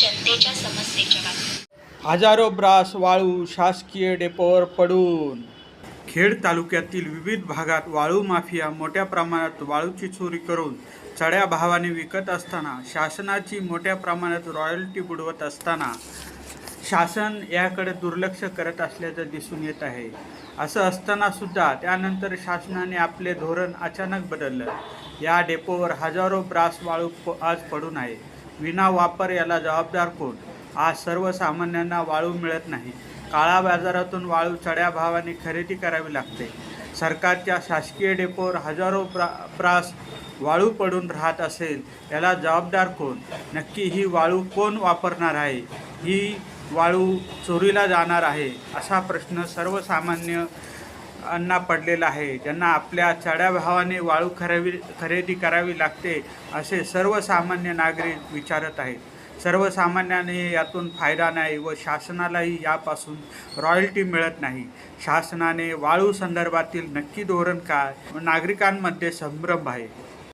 जनतेच्या समस्येच्या बातम्या हजारो ब्रास वाळू शासकीय डेपोवर पडून. खेड तालुक्यातील विविध भागात वाळू माफिया मोठ्या प्रमाणात वाळूची चोरी करून चढ्या भावाने विकत असताना शासनाची मोठ्या प्रमाणात रॉयल्टी बुडवत असताना शासन याकडे दुर्लक्ष करत असल्याचं दिसून येत आहे. असं असताना सुद्धा त्यानंतर शासनाने आपले धोरण अचानक बदललं. या डेपोवर हजारो ब्रास वाळू प आज पडून आहे विना वापर याला जबाबदार कोण? आज सर्वसामान्यांना वाळू मिळत नाही. काळा बाजारातून वाळू चढ्या भावाने खरेदी करावी लागते. सरकारच्या शासकीय डेपोवर हजारो प्रा प्रास वाळू पडून राहत असेल याला जबाबदार कोण? नक्की ही वाळू कोण वापरणार आहे? ही वाळू चोरीला जाणार आहे असा प्रश्न सर्वसामान्य अन्ना पडलेला आहे. ज्यांना आपल्या चढ्या भावाने वाळू खरेवी खरेदी करावी लागते असे सर्वसामान्य नागरिक विचारत आहेत. सर्वसामान्याने यातून फायदा नाही व शासनालाही यापासून रॉयल्टी मिळत नाही. शासनाने वाळू संदर्भातील नक्की धोरण काय? व नागरिकांमध्ये संभ्रम आहे.